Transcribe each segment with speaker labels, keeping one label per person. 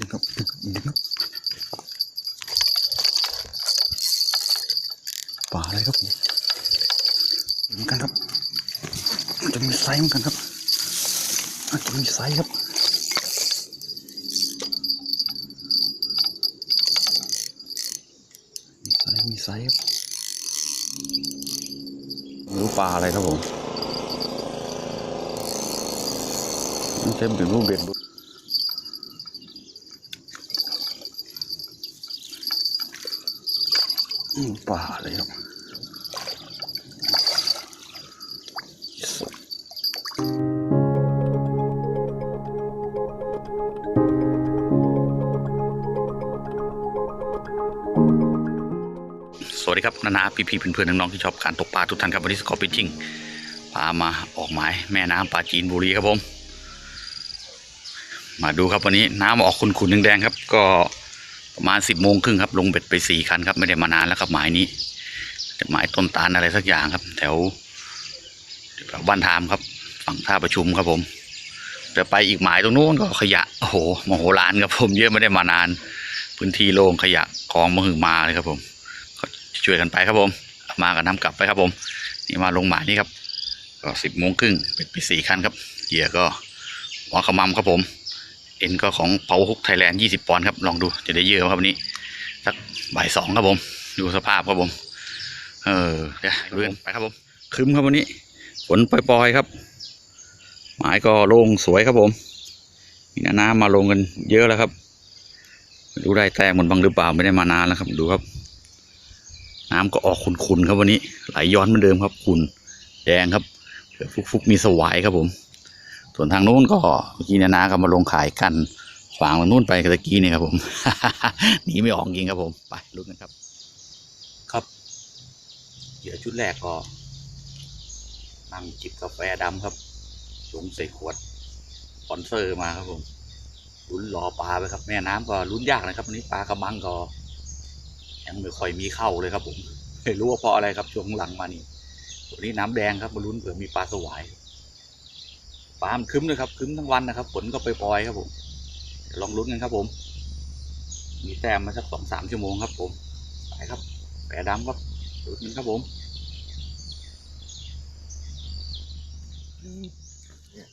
Speaker 1: ดึงครับดึงดึงครับปลาอะไรครับผมเหมือนกันครับมันจะมีไซส์เหมือนกันครับอาจจะมีไซส์ครับมีไซส์มีไซส์ครับไม่รู้ปลาอะไรครับผมมันจะเป็นรูปเบ็ด มป่าเลยครับสวัสดีครับนานาพี่พี่เพื่อนๆน้องๆที่ชอบการตกปลาทุกท่านครับวันนี้สกอร์ปิชชิ่งพามาออกหมายแม่น้ำปลาจีนบุรีครับผม มาดูครับวันนี้น้ำออกขุ่นๆแดงๆครับ ก็ ประมาณสิบโมงครึ่งครับลงเบ็ดไปสี่คันครับไม่ได้มานานแล้วครับหมายนี้แต่หมายต้นตาลอะไรสักอย่างครับ แถวบ้านทามครับฝั่งท่าประชุมครับผมจะไปอีกหมายตรงนู้นก็ขยะโอ้โหมโหฬารครับผมเยอะไม่ได้มานาน พื้นที่โล่งขยะกองมหึงมาเลยครับผมก็ช่วยกันไปครับผม มากันน้ำกลับไปครับผม นี่มาลงหมายนี่ครับก็สิบโมงครึ่งเป็นไปสี่คันครับเหยื่อก็หัวขมำครับผม เอ็นก็ของเผาฮุกไทยแลนด์ยี่สิบปอนด์ครับ ลองดูจะได้เยอะไหมครับวันนี้ สักบ่ายสองครับผม ดูสภาพครับผม เออเดี๋ยวเรื่องไปครับผมครึ้มครับวันนี้ ฝนปล่อยๆครับ หมายก็โล่งสวยครับผม มีน้ำมาลงกันเยอะแล้วครับไม่รู้ได้แต้มมันบ้างหรือเปล่าไม่ได้มานานแล้วครับดูครับ น้ำก็ออกขุ่นๆครับวันนี้ ไหลย้อนเหมือนเดิมครับขุ่นแดงครับเผื่อฟุกๆมีสวายครับผม ส่วนทางนู้นก็เมื่อกี้นานาก็มาลงขายกันขวางตรงนู้นไปกับตะกี้นี่ครับผมหนีไม่ออกจริงครับผมไปลุ้นกันครับ ครับเหยื่อชุดแรกก็นั่งจิบกาแฟดำครับชงใส่ขวดสปอนเซอร์มาครับผมลุ้นรอปลาไปครับ แม่น้ำก็ลุ้นยากนะครับวันนี้ปลากระมังก็ยังไม่ค่อยมีเข้าเลยครับผมไม่รู้ว่าเพราะอะไรครับช่วงหลังมานี่วันนี้น้ำแดงครับมาลุ้นเผื่อมีปลาสวาย ฟ้ามันคึ้มเลยครับคึ้มทั้งวันนะครับฝนก็ไปปล่อยครับผมลองลุ้นกันครับผม มีแต้มมาสักสองสามชั่วโมงครับผมไปครับแปรดำครับลุ้นกันครับผมเนี่ย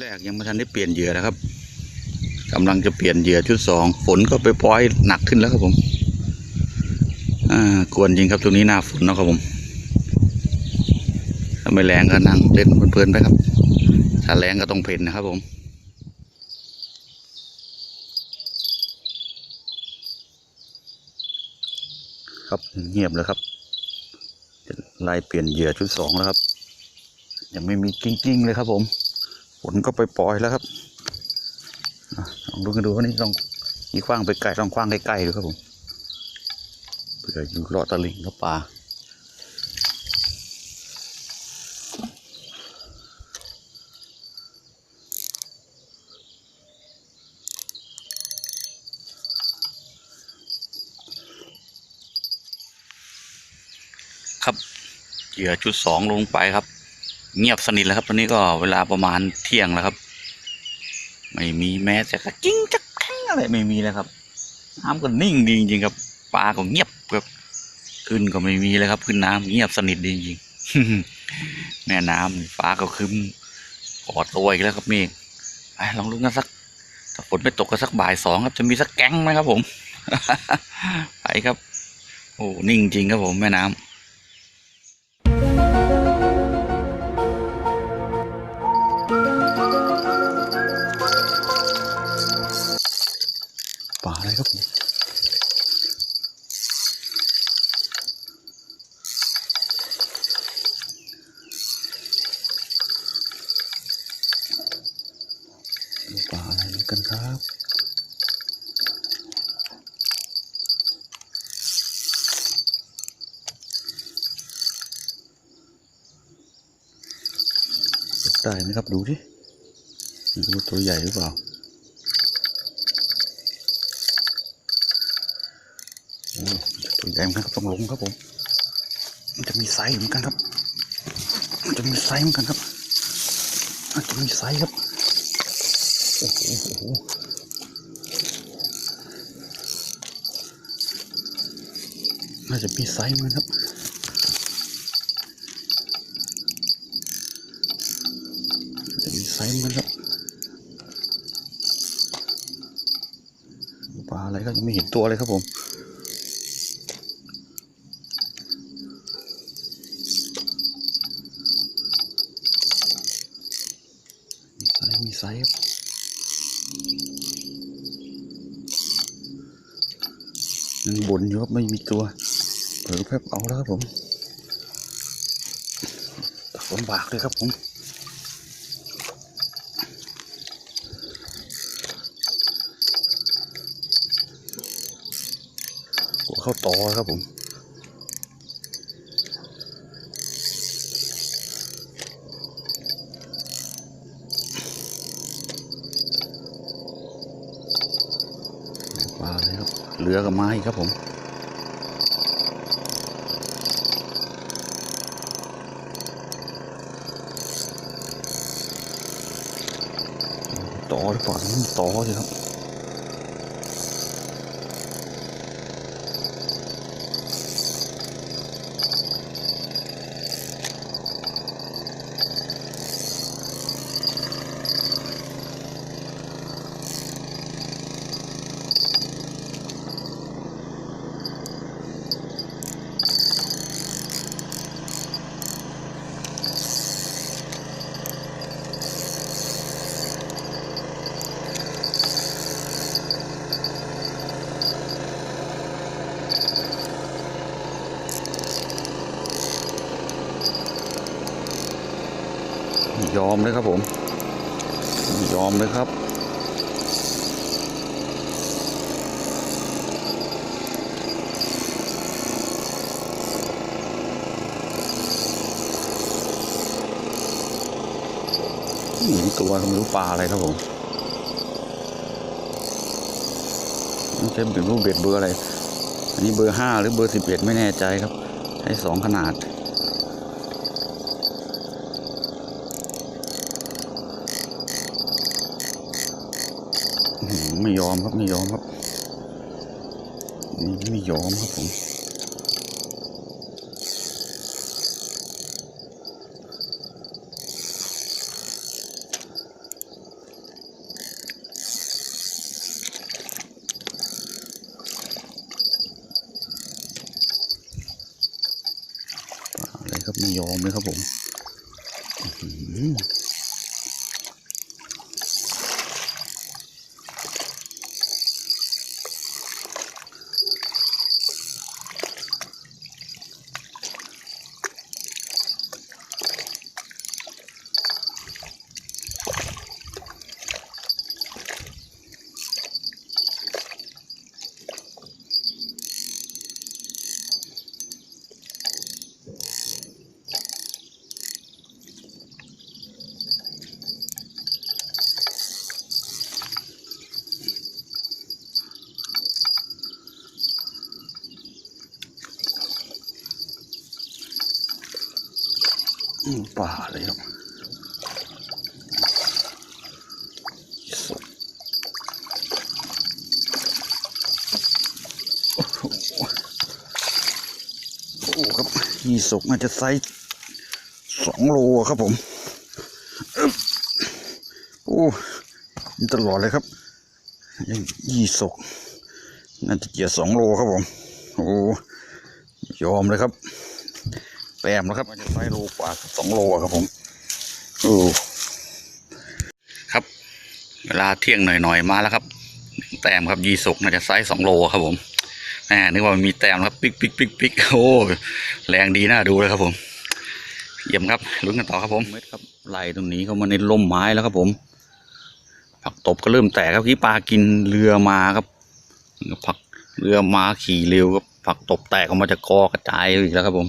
Speaker 1: แรกยังไม่ทันได้เปลี่ยนเหยื่อนะครับกำลังจะเปลี่ยนเหยื่อชุดสองฝนก็ไปปล่อยหนักขึ้นแล้วครับผมอ่ากวนจริงครับตรงนี้หน้าฝนเนาะครับผมถ้าไม่แรงก็นั่งเล่นเพลินๆไปครับ ถ้าแรงก็ต้องเพ่นนะครับผมครับเงียบเลยครับ จะไล่เปลี่ยนเหยื่อชุดสองแล้วครับ ยังไม่มีกิ้งๆเลยครับผม ฝนก็ไปปล่อยแล้วครับลองดูกันดูว่านี่ลองมีคว้างไปไกลลองคว้างใกล้ๆดูครับผมเผื่ออยู่เลาะตะลิงกับปลาครับเหยื่อชุดสองลงไปครับ เงียบสนิทแล้วครับ ตอนนี้ก็เวลาประมาณเที่ยงแล้วครับ ไม่มีแม้แต่กระจิ้งจักแข้งอะไรไม่มีแล้วครับน้ำก็นิ่งดีจริงๆครับปลาก็เงียบครับขึ้นก็ไม่มีเลยครับขึ้นน้ำเงียบสนิทดีจริงๆแม่น้ำฟ้าก็คึ้มกอดตัวอีกแล้วครับเมฆไปลองลุ้นกันสักถ้าฝนไม่ตกก็สักบ่ายสองครับ จะมีสักแก๊งไหมครับผมไปครับ โอ้นิ่งจริงครับผมแม่น้ ครับผมปลาอะไรกันครับได้ไหมครับ ดูที่ดูตัวใหญ่หรือเปล่า ญ่เหมือนกันครับต้องลงครับผม มันจะมีไซส์เหมือนกันครับ มันจะมีไซส์เหมือนกันครับมันจะมีไซส์ครับโอ้โหน่าจะมีไซส์มันครับจะมีไซส์เหมือนกันครับปลาอะไรก็ยังไม่เห็นตัวเลยครับผมไซส์มีไซส์ครับยัง บนอยู่ครับไม่มีตัวเผลอแป๊บเอาแล้วครับผมตักลำบากเลยครับผมกลัวเข้าต่อครับผม ปลาเลือกับไม้ครับผม ต่อหรือเปล่าต่อสิครับ ยอมเลยครับผม ยอมเลยครับนี่ตัวไม่รู้ปลาอะไรครับผมไม่ใช่เป็นรูปเบ็ดเบอร์อะไร อันนี้เบอร์ห้าหรือเบอร์สิบเอ็ดไม่แน่ใจครับให้สองขนาด อไม่ยอมครับไม่ยอมครับนี่ไม่ยอมครับผมอะไรครับไม่ยอมเลยครับผม อืมป่าเลยครับสุดโอ้โหครับยี่สกน่าจะไซส์สองโลครับผม โอ้นี่ตลอดเลยครับยังยี่สกน่าจะเกียร์สองโลครับผม โอ้ยอมเลยครับ แต้มแล้วครับมันจะไซส์โลกว่าสองโลอะครับผมโอ้ครับ เวลาเที่ยงหน่อยๆมาแล้วครับแต้มครับยีสกน่าจะไซส์สองโลครับผมแหมนึกว่ามันมีแต้มครับปิ๊กปิ๊กปิ๊กปิ๊กโอ้แรงดีน่าดูเลยครับผมเยี่ยมครับลุ้นกันต่อครับผมเม็ดครับไล่ตรงนี้เข้ามาในร่มไม้แล้วครับผม ผักตบก็เริ่มแตกครับที่ปลากินเรือมาครับผักเรือมาขี่เร็วครับผักตบแตกออกมาจากกอกระจายอีกแล้วครับผม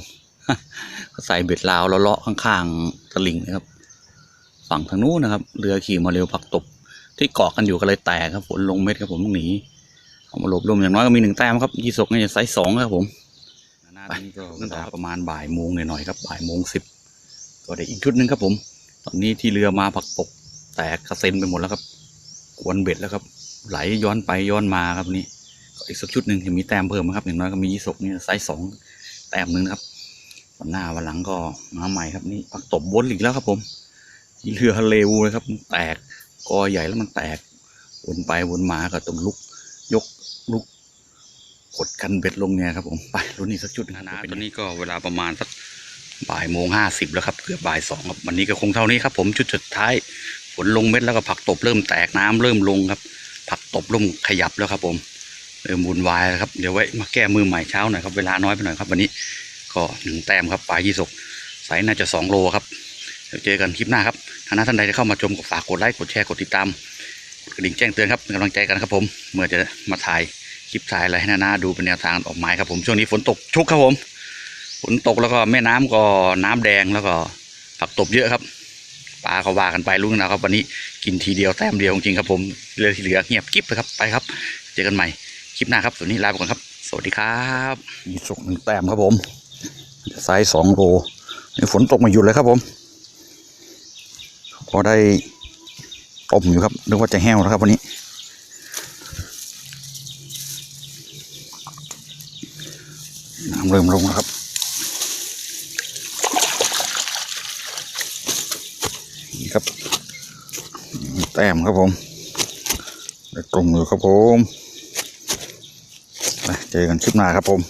Speaker 1: ก็ใส่เบ็ดลาวแล้วเลาะข้างๆตลิ่งนะครับ ฝั่งทางนู้นนะครับ เรือขี่มาเร็วผักตบ ที่เกาะกันอยู่ก็เลยแตกครับฝนลงเม็ดครับผมต้องหนีเอามาหลบลมอย่างน้อยก็มีหนึ่งแต้มครับยี่สกเนี่ยไซส์สองครับผมไปนั่นต่อประมาณบ่ายโมงหน่อยๆครับบ่ายโมงสิบก็ได้อีกชุดหนึ่งครับผม ตอนนี้ที่เรือมาผักตบ แตกกระเซ็นไปหมดแล้วครับกวนเบ็ดแล้วครับ ไหลย้อนไปย้อนมาครับนี่ก็อีกสักชุดหนึ่งยังมีแต้มเพิ่มนะครับอย่างน้อยก็มียี่สกนี่ไซส์สองแต้มหนึ่งนะครับ วันหน้าวันหลังก็มาใหม่ครับนี่ผักตบวนอีกแล้วครับผมที่เรือเร็วเลยครับแตกกอใหญ่แล้วมันแตกวนไปวนมาก็ต้องลุก ยกลุกกดกันเบ็ดลงเนี่ยครับผมไปรุ่นนี้สักชุดนะนะตอนนี้ก็เวลาประมาณสักบ่ายโมงห้าสิบแล้วครับเกือบบ่ายสองครับวันนี้ก็คงเท่านี้ครับผมชุดสุดท้ายฝนลงเม็ดแล้วก็ผักตบเริ่มแตกน้ำเริ่มลงครับ ผักตบเริ่มขยับแล้วครับผมเริ่มวุ่นวายแล้วครับเดี๋ยวไว้มาแก้มือใหม่เช้าหน่อยครับเวลาน้อยไปหน่อยครับวันนี้ ก็หนึ่งแต้มครับปลายี่สกไซส์น่าจะสองโลครับเดี๋ยวเจอกันคลิปหน้าครับถ้าท่านใดที่เข้ามาชมก็ฝากกดไลค์กดแชร์กดติดตามกดกระดิ่งแจ้งเตือนครับเป็นกำลังใจกันครับผมเมื่อจะมาถ่ายคลิปถ่ายอะไรให้นาๆดูเป็นแนวทางออกหมายครับผมช่วงนี้ฝนตกชุกครับผมฝนตกแล้วก็แม่น้ำก็น้ำแดงแล้วก็ผักตบเยอะครับปลาก็ว่ากันไปลุงนะครับ วันนี้กินทีเดียวแต้มเดียวจริงครับผมเหลือที่เหลือเงียบกิ๊บเลยครับไปครับ เจอกันใหม่คลิปหน้าครับวันนี้ลาไปก่อนครับ สวัสดีครับมีสุกหนึ่งแต้มครับผม ไซส์สองโลนี่ฝนตกมาหยุดเลยครับผม พอได้ต้มอยู่ครับนึกว่าจะแห้วแล้วครับวันนี้น้ำเริ่มลงแล้วครับนี่ครับ แต้มครับผมได้ตรงอยู่ครับผมไปเจอกันคลิปหน้าครับผม